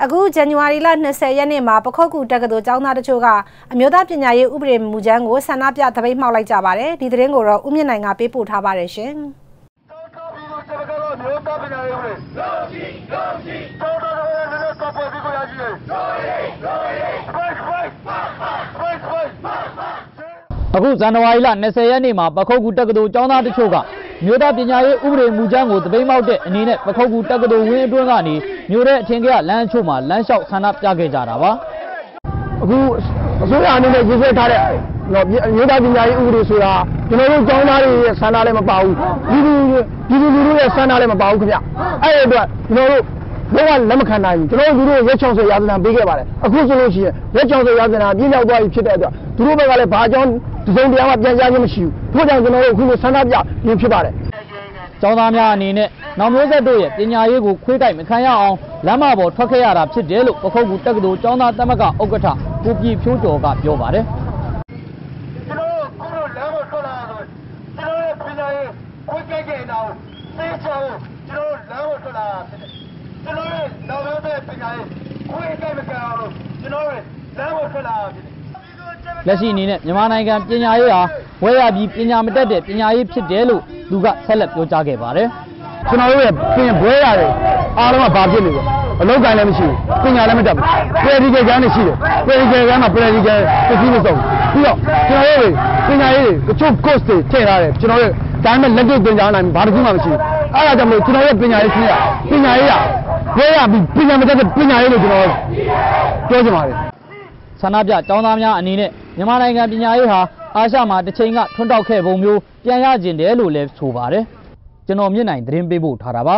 အခုဇန်နဝါရီလ20ရက်နေ့မှာပခုတ်ကူတက္ကသိုလ်ကျောင်းသားတချို့ကအမျိုးသားပညာရေးဥပဒေမူကြမ်းကိုဆန္ဒပြသပိတ်မှောက်လိုက်ကြပါတယ်ဒီသတင်းကိုတော့ဦးမြင့်နိုင်ကပေးပို့ထားပါတယ်ရှင်တောက်ပြီးတော့ကျွန်တော်တို့မျိုးသားပညာရေးဝင်လောရှိလောရှိတောက်တော့လည်းလည်းတော့ပေါ်ပြီးကိုရရှိတယ်လောရှိလောရှိ fight fight fight fight အခုဇန်နဝါရီလ20ရက်နေ့မှာပခုတ်ကူတက္ကသိုလ်ကျောင်းသားတချို့က မြို့သားပညာရေးဥပဒေမူကြမ်းကိုတပိတ်မောက်တဲ့အနေနဲ့ပခုတ်ကူတက္ကသိုလ်ဝင်းအတွင်းကနေမြို့ရဲ့အထင်ကရလမ်းအချို့မှာလမ်းလျှောက်ဆန္ဒပြခဲ့ကြတာပါအခုအစိုးရအနေနဲ့ရေးဆွဲထားတဲ့တော့မြို့သားပညာရေးဥပဒေဆိုတာကျွန်တော်တို့ကျောင်းသားတွေရဲ့ဆန္ဒလည်းမပါဘူးပြည်သူပြည်သူလူထုရဲ့ဆန္ဒလည်းမပါဘူးခင်ဗျအဲ့ဒီအတွက်ကျွန်တော်တို့ဘယ်ကလက်မခံနိုင်ဘူးကျွန်တော်တို့လူတို့ရက်ချောင်းဆိုရာဇနာပေးခဲ့ပါတယ်အခုဆိုလို့ရှိရင်ရက်ချောင်းဆိုရာဇနာပြင်းရောက်သွားပြီဖြစ်တဲ့အတွက်သူတို့ဘက်ကလည်းဘာကြောင့် ဒီစုံတရားမှပြန်ကြားခြင်းမရှိဘူးထို့ကြောင့်ကျွန်တော်တို့အခုလိုဆန္ဒပြရင်းဖြစ်ပါတယ်ကျောင်းသားများအနေနဲ့နောက်မျိုးဆက်တို့ရဲ့ပညာရေးကိုခွေးတိုက်မခံရအောင်လမ်းမပေါ်ထွက်ခဲ့ရတာဖြစ်တယ်လို့ပခုတ်ကူတက္ကသိုလ်ကျောင်းသားသမဂ္ဂဥက္ကဋ္ဌကိုပြည်ဖြိုးကျော်ကပြောပါတယ်ကျွန်တော်တို့ခုလိုလမ်းပေါ်ထွက်လာဆိုကျွန်တော်ရဲ့ပညာရေးကိုကြိုက်တဲ့အောင်သိချောင်းကျွန်တော်တို့လမ်းပေါ်ထွက်လာတာဖြစ်တယ်ကျွန်တော်ရဲ့နောက်ရောက်တဲ့ပညာရေးကိုကြိုက်မကြအောင်လို့ကျွန်တော်တို့လမ်းပေါ်ထွက်လာတာဖြစ်တယ် လက်ရှိအနေနဲ့မြန်မာနိုင်ငံပညာရေးဟာဝဲရပြီးပညာမတတ်တဲ့ပညာရေးဖြစ်တယ်လို့သူကဆက်လက်ပြောကြားခဲ့ပါတယ်ကျွန်တော်တို့ရဲ့ပြင်ဘွဲရတယ်အားလုံးကဘာဖြစ်နေလဲအလောက်ကန်လည်းမရှိဘူးပညာလည်းမတတ်ဘူး practical ကန်းနေရှိတယ် practical ကန်းမှာ practical ပစ္စည်းမစုံပြီးတော့ကျွန်တော်တို့ပညာရေးတွေတချို့ course တွေထည့်ထားတယ်ကျွန်တော်တို့ဒါပေမဲ့လက်တွေ့သင်ကြားနိုင်ဘာတစ်ခုမှမရှိဘူးအဲ့ဒါကြောင့်မလို့ကျွန်တော်ရဲ့ပညာရေးဆင်းရပညာရေးရဘွဲရပြီးပညာမတတ်တဲ့ပညာရေးလို့ကျွန်တော်ပြောချင်ပါတယ် ဆန္ဒပြကျောင်းသားများအနေနဲ့မြန်မာနိုင်ငံပညာရေးဟာအာရှမှာတစ်ချိန်ကထွန်းတောက်ခဲ့ပုံမျိုးပြန်ရကျင်တယ်လို့လည်းဆိုပါတယ်ကျွန်တော်မြင့်နိုင်သတင်းပေးပို့ထားတာပါ